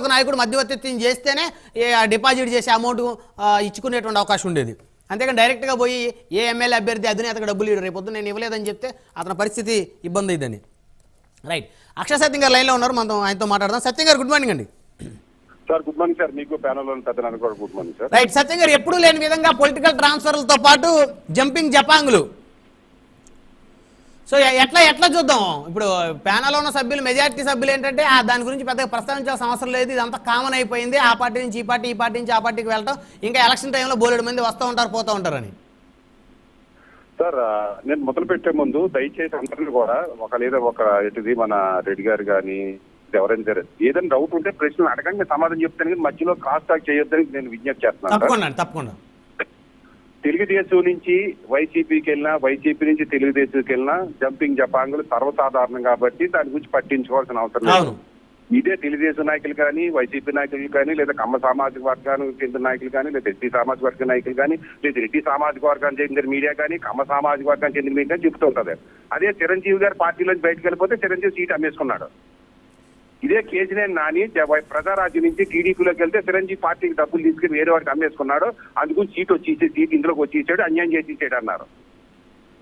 ఒక నాయకుడు మధ్యవర్తిత్వం చేస్తేనే డిపాజిట్ చేసే అమౌంట్ ఇచ్చుకునేటువంటి అవకాశం ఉండేది. అంతేకాని డైరెక్ట్గా పోయి ఏ ఎమ్మెల్యే అభ్యర్థి అధినేతకు డబ్బులు ఇవ్వడు. రేపు పొద్దున్న నేను ఇవ్వలేదని చెప్తే అతని పరిస్థితి ఇబ్బంది అయిందని. రైట్. అక్షయ సత్యం గారు లైన్లో ఉన్నారు. మనం ఆయనతో మాట్లాడదాం. సత్యం గారు గుడ్ మార్నింగ్ అండి. Sir good morning sir. మీకు ప్యానల్ కూడా good morning sir. Right. Satyam గారు ఎప్పుడూ లేని విధంగా పొలిటికల్ ట్రాన్స్ఫర్లతో పాటు జంపింగ్ జపాంగులు. సో ఎట్లా ఎట్లా చూద్దాం? ఇప్పుడు ప్యానల్లో ఉన్న సభ్యులు మెజారిటీ సభ్యులు ఏంటంటే ఆ దాని గురించి పెద్దగా ప్రస్తావించాల్సిన అవసరం లేదు. ఇదంతా కామన్ అయిపోయింది. ఆ పార్టీ నుంచి ఈ పార్టీ ఈ పార్టీ నుంచి ఆ పార్టీకి వెళ్ళటం. ఇంకా ఎలక్షన్ టైంలో బోలెడు మంది వస్తూ ఉంటారు పోతూ ఉంటారని. సార్ నేను మొదలు పెట్టే ముందు దయచేసి అందరినీ కూడా ఒక లేదా ఒక ఏంటిది మన రెడ్డి గారు కానీ ఎవరైనా సరే ఏదైనా డౌట్ ఉంటే ప్రశ్నలు అడగండి. సమాధానం చెప్తాను మధ్యలో కాస్ట్ చేయొద్దని నేను విజ్ఞప్తి చేస్తున్నాను తప్పకుండా. తెలుగుదేశం నుంచి వైసీపీకి వెళ్ళినా వైసీపీ నుంచి తెలుగుదేశంకి వెళ్ళినా జంపింగ్ జపాంగులు సర్వసాధారణం కాబట్టి దాని గురించి పట్టించుకోవాల్సిన అవసరం లేదు. ఇదే తెలుగుదేశం నాయకులు కానీ వైసీపీ నాయకులు కానీ లేదా కమ్మ సామాజిక వర్గానికి చెందిన నాయకులు కానీ లేదా ఎస్టీ సామాజిక వర్గ నాయకులు కానీ లేదా రెడ్డి సామాజిక వర్గానికి చెందిన మీడియా కానీ కమ్మ సామాజిక వర్గానికి చెందిన మీడియా చెప్తూ ఉంటుంది అదే చిరంజీవి గారు పార్టీలోంచి బయటకు వెళ్ళిపోతే చిరంజీవి సీట్ అమ్మేసుకున్నాడు. ఇదే కేసీనేని నాని ప్రజారాజ్యం నుంచి టీడీపీలోకి వెళ్తే చిరంజీవి పార్టీకి డబ్బులు తీసుకుని వేరే వాడికి అమ్మేసుకున్నాడు. అందుకు సీట్ వచ్చి సీట్ ఇందులోకి వచ్చి ఇచ్చాడు అన్యాయం చేసి ఇచ్చాడు అన్నారు.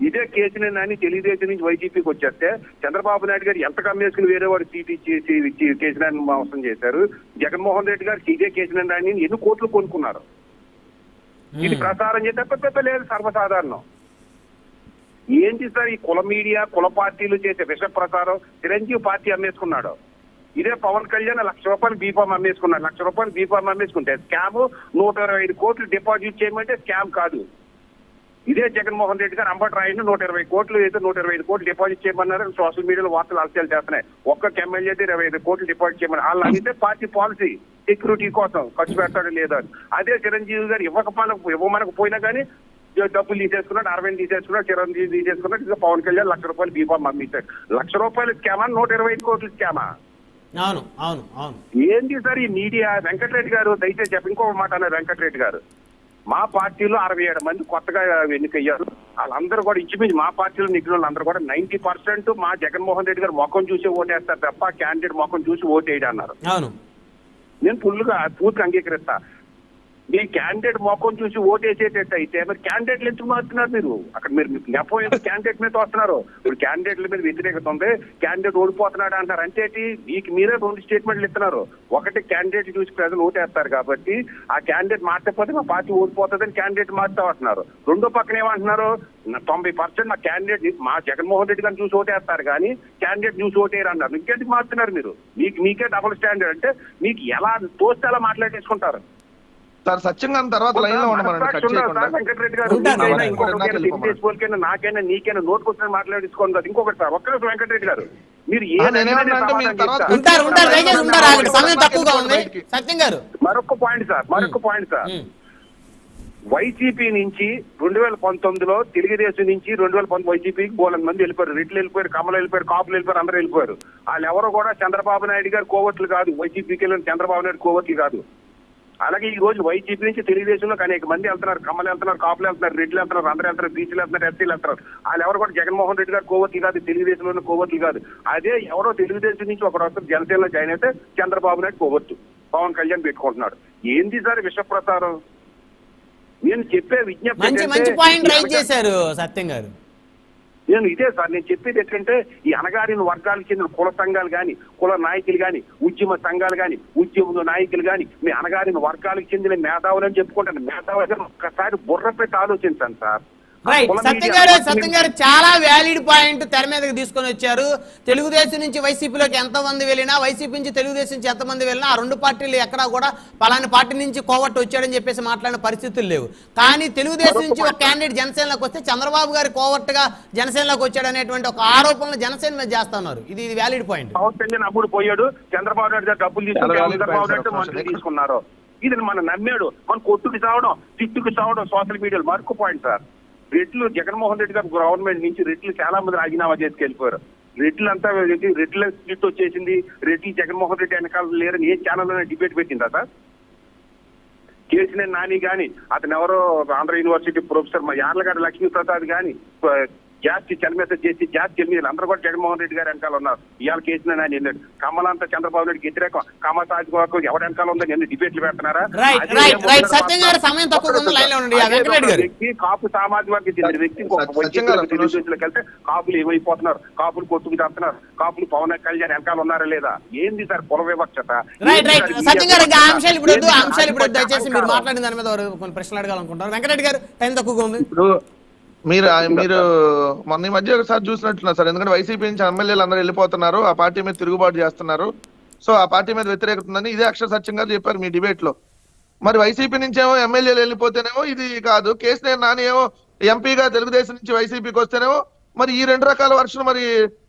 ఇదే కేసీనేని నాని తెలుగుదేశం నుంచి వైసీపీకి వచ్చేస్తే చంద్రబాబు నాయుడు గారు ఎంత కమ్మేసుకుని వేరే వాడు సీట్ ఇచ్చి ఇచ్చి కేసీనేని మోసం చేశారు? జగన్మోహన్ రెడ్డి గారు ఇదే కేసీనేని నాని ఎన్ని కోట్లు కొనుక్కున్నారు? ఇది ప్రసారం చేస్తే పెద్ద పెద్ద లేదు సర్వసాధారణం. ఏంటి సార్ ఈ కుల మీడియా కుల పార్టీలు చేసే విష ప్రచారం చిరంజీవి పార్టీ అమ్మేసుకున్నాడు. ఇదే పవన్ కళ్యాణ్ లక్ష రూపాయలు బీఫామ్ అమ్మేసుకున్నాడు. లక్ష రూపాయలు బీఫామ్ అమ్మేసుకుంటే స్కామ్ నూట ఇరవై ఐదు కోట్లు డిపాజిట్ చేయమంటే స్కామ్ కాదు. ఇదే జగన్మోహన్ రెడ్డి గారు అంబట్రాయిని రాయండి నూట ఇరవై కోట్లు అయితే నూట ఇరవై ఐదు కోట్లు డిపాజిట్ చేయమన్నారు. సోషల్ మీడియాలో వార్తలు అలసలు చేస్తున్నాయి. ఒక్క ఎమ్మెల్యే అయితే ఇరవై ఐదు కోట్లు డిపాజిట్ చేయమని. వాళ్ళు అడిగితే పార్టీ పాలసీ సెక్యూరిటీ కోసం ఖర్చు పెడతాడు లేదా అదే చిరంజీవి గారు ఇవ్వకపోయినా ఇవ్వమనకు పోయినా కానీ డబ్బులు తీసేసుకున్నాడు అరవై తీసేసుకున్నాడు చిరంజీవి తీసేసుకున్నాడు ఇంకా పవన్ కళ్యాణ్ లక్ష రూపాయలు బీఫామ్ అమ్మిస్తాడు లక్ష రూపాయలు స్కామా నూట ఇరవై ఐదు కోట్లు స్కామా? అవును అవును అవును. ఏంటి సార్ ఈ మీడియా? వెంకటరెడ్డి గారు దయచేసి చెప్పి ఇంకొక మాట అన్నారు వెంకటరెడ్డి గారు. మా పార్టీలో అరవై ఏడు మంది కొత్తగా ఎన్నికయ్యారు. వాళ్ళందరూ కూడా ఇంచుమించు మా పార్టీలో నిగిన వాళ్ళందరూ కూడా నైన్టీ పర్సెంట్ మా జగన్మోహన్ రెడ్డి గారు ముఖం చూసి ఓటేస్తారు తప్ప క్యాండిడేట్ ముఖం చూసి ఓటేయడం అన్నారు నేను ఫుల్గా పూర్తిగా అంగీకరిస్తా. మీ క్యాండిడేట్ మొఖం చూసి ఓటేసేటట్టు అయితే మరి క్యాండిడేట్లు ఎందుకు మారుతున్నారు మీరు? అక్కడ మీరు మీకు నెపం క్యాండిడేట్ మీద వస్తున్నారు? ఇప్పుడు క్యాండిడేట్ల మీద వ్యతిరేకత ఉంది క్యాండిడేట్ ఓడిపోతున్నాడు అంటారు అంటే మీకు మీరే రెండు స్టేట్మెంట్లు ఇస్తున్నారు. ఒకటి క్యాండిడేట్ చూసి ప్రజలు ఓటేస్తారు కాబట్టి ఆ క్యాండిడేట్ మార్చకపోతే మా పార్టీ ఓడిపోతుందని క్యాండిడేట్ మార్చుతా అంటున్నారు రెండో పక్కన ఏమంటున్నారు? తొంభై పర్సెంట్ మా క్యాండిడేట్ మా జగన్మోహన్ రెడ్డి గారిని చూసి ఓటేస్తారు కానీ క్యాండిడేట్ చూసి ఓటేయరు అన్నారు ఇంకేంటి మారుతున్నారు మీరు? మీకు మీకే డబుల్ స్టాండర్డ్ అంటే మీకు ఎలా తోస్తే అలా మాట్లాడేసుకుంటారు. సార్ సత్యం గారి తర్వాత లైన్లో ఉండమనండి కట్ చేయకుండా. నాకైనా నీకైనా నోటుకొచ్చిన మాట్లాడేసుకోండి కదా ఇంకొకటి సార్ ఒక్క నిమిషం వెంకటరెడ్డి గారు మీరు మరొక పాయింట్ సార్ మరొక పాయింట్ సార్. వైసీపీ నుంచి రెండు వేల పంతొమ్మిదిలో తెలుగుదేశం నుంచి రెండు వేల పంతొమ్మిది వైసీపీకి బోలని మంది వెళ్ళిపోయారు. రెడ్లు వెళ్ళిపోయారు కమలు వెళ్ళిపోయారు కాపులు వెళ్ళిపోయారు అందరూ వెళ్ళిపోయారు. వాళ్ళు ఎవరు కూడా చంద్రబాబు నాయుడు గారు కోవట్లు కాదు. వైసీపీకి వెళ్ళిన చంద్రబాబు నాయుడు కోవట్లు కాదు. అలాగే ఈ రోజు వైసీపీ నుంచి తెలుగుదేశంలోకి అనేక మంది వెళ్తున్నారు కమ్మలు వెళ్తున్నారు కాపులు వెళ్తున్నారు రెడ్లు వెళ్తున్నారు అందరూ వెళ్తున్నారు బీసీలు వెళ్తున్నారు ఎస్సీలు వెళ్తున్నారు. వాళ్ళు ఎవరు కూడా జగన్మోహన్ రెడ్డి గారు కోవట్లు కాదు తెలుగుదేశంలో కోవట్లు కాదు. అదే ఎవరో తెలుగుదేశం నుంచి ఒకరు వస్తారు జనసేనలో జాయిన్ అయితే చంద్రబాబు నాయుడు కోవట్టు పవన్ కళ్యాణ్ పెట్టుకుంటున్నాడు. ఏంది సార్ విష ప్రసారం నేను చెప్పే విజ్ఞప్తి మంచి ఏంటంటే, మంచి పాయింట్ ఈ రైజ్ అనగా- చేశారు సత్యం గారు. నేను ఇదే సార్ నేను చెప్పేది ఏంటంటే ఈ అనగారిన వర్గాలకు చెందిన కుల సంఘాలు కానీ కుల నాయకులు కానీ ఉద్యమ సంఘాలు కానీ ఉద్యమ నాయకులు కానీ మీ అనగారిన వర్గాలకు చెందిన మేధావులు అని చెప్పుకుంటాను మేధావులు ఒక్కసారి బుర్ర పెట్టి ఆలోచించండి సార్. రైట్ సత్యం గారు సత్యం గారు చాలా వ్యాలిడ్ పాయింట్ తెర మీదకి తీసుకొని వచ్చారు. తెలుగుదేశం నుంచి వైసీపీలోకి ఎంతమంది వెళ్ళినా వైసీపీ నుంచి తెలుగుదేశం నుంచి ఎంతమంది వెళ్ళినా ఆ రెండు పార్టీలు ఎక్కడా కూడా పలాని పార్టీ నుంచి కోవట్టు వచ్చాడని చెప్పేసి మాట్లాడిన పరిస్థితులు లేవు. కానీ తెలుగుదేశం నుంచి ఒక క్యాండిడేట్ జనసేనలోకి వస్తే చంద్రబాబు గారి కోవట్టుగా జనసేనలోకి వచ్చాడు అనేటువంటి ఒక ఆరోపణలు జనసేన మీద చేస్తున్నారు. ఇది ఇది వ్యాలిడ్ పాయింట్ పవన్ కళ్యాణ్ అప్పుడు పోయాడు. చంద్రబాబు నాయుడు డబ్బులు తీసుకున్నారు. ఇది మన నమ్మాడు. మన కొట్టుకు చావడం తిట్టుకు చావడం సోషల్ మీడియాలో మరొక పాయింట్ సార్. రిట్లు జగన్మోహన్ రెడ్డి గారు గవర్నమెంట్ నుంచి రెట్లు చాలా మంది రాజీనామా చేసుకెళ్ళిపోయారు. రెడ్లు అంతా ఏంటి, రెడ్ల స్ప్లిట్ వచ్చేసింది రెడ్లు జగన్మోహన్ రెడ్డి వెనకాల లేరని ఏ ఛానల్ డిబేట్ పెట్టిందా సార్? కేసీఆర్ నాని గాని అతను ఎవరో ఆంధ్ర యూనివర్సిటీ ప్రొఫెసర్ మా యార్లగడ్డ లక్ష్మీ ప్రసాద్ జాస్తి చలమేత చేసి జాస్తి మీద అందరూ కూడా జగన్మోహన్ రెడ్డి గారు వెనకాల ఉన్నారు. ఇవాళ కేసులో ఆయన వెళ్ళాడు. కమలంతా చంద్రబాబు నాయుడు వ్యతిరేకం. కమ సాధిక ఎవరి వెనకాల ఉందని ఎన్ని డిబేట్లు పెడుతున్నారా. వ్యక్తి కాపు సామాజిక వర్గం చెందిన వ్యక్తి వెళ్తే కాపులు ఏమైపోతున్నారు? కాపులు కొట్టుకు చేస్తున్నారు కాపులు పవన్ కళ్యాణ్ వెనకాల ఉన్నారా లేదా? ఏంది సార్ కుల వివక్షత? ఇప్పుడు ప్రశ్నలు అడగాలనుకుంటారు వెంకటరెడ్డి గారు టైం తక్కువగా ఉంది. మీరు మీరు మొన్న ఈ మధ్య ఒకసారి చూసినట్టున్నారు సార్. ఎందుకంటే వైసీపీ నుంచి ఎమ్మెల్యేలు అందరూ వెళ్ళిపోతున్నారు. ఆ పార్టీ మీద తిరుగుబాటు చేస్తున్నారు. సో ఆ పార్టీ మీద వ్యతిరేకత ఉందని ఇదే అక్షర సత్యం గారు చెప్పారు మీ డిబేట్లో మరి వైసీపీ నుంచి ఏమో ఎమ్మెల్యేలు వెళ్ళిపోతేనేమో ఇది కాదు. కేసీఆర్ నాని ఏమో ఎంపీగా తెలుగుదేశం నుంచి వైసీపీకి వస్తేనేమో మరి ఈ రెండు రకాల వర్షం మరి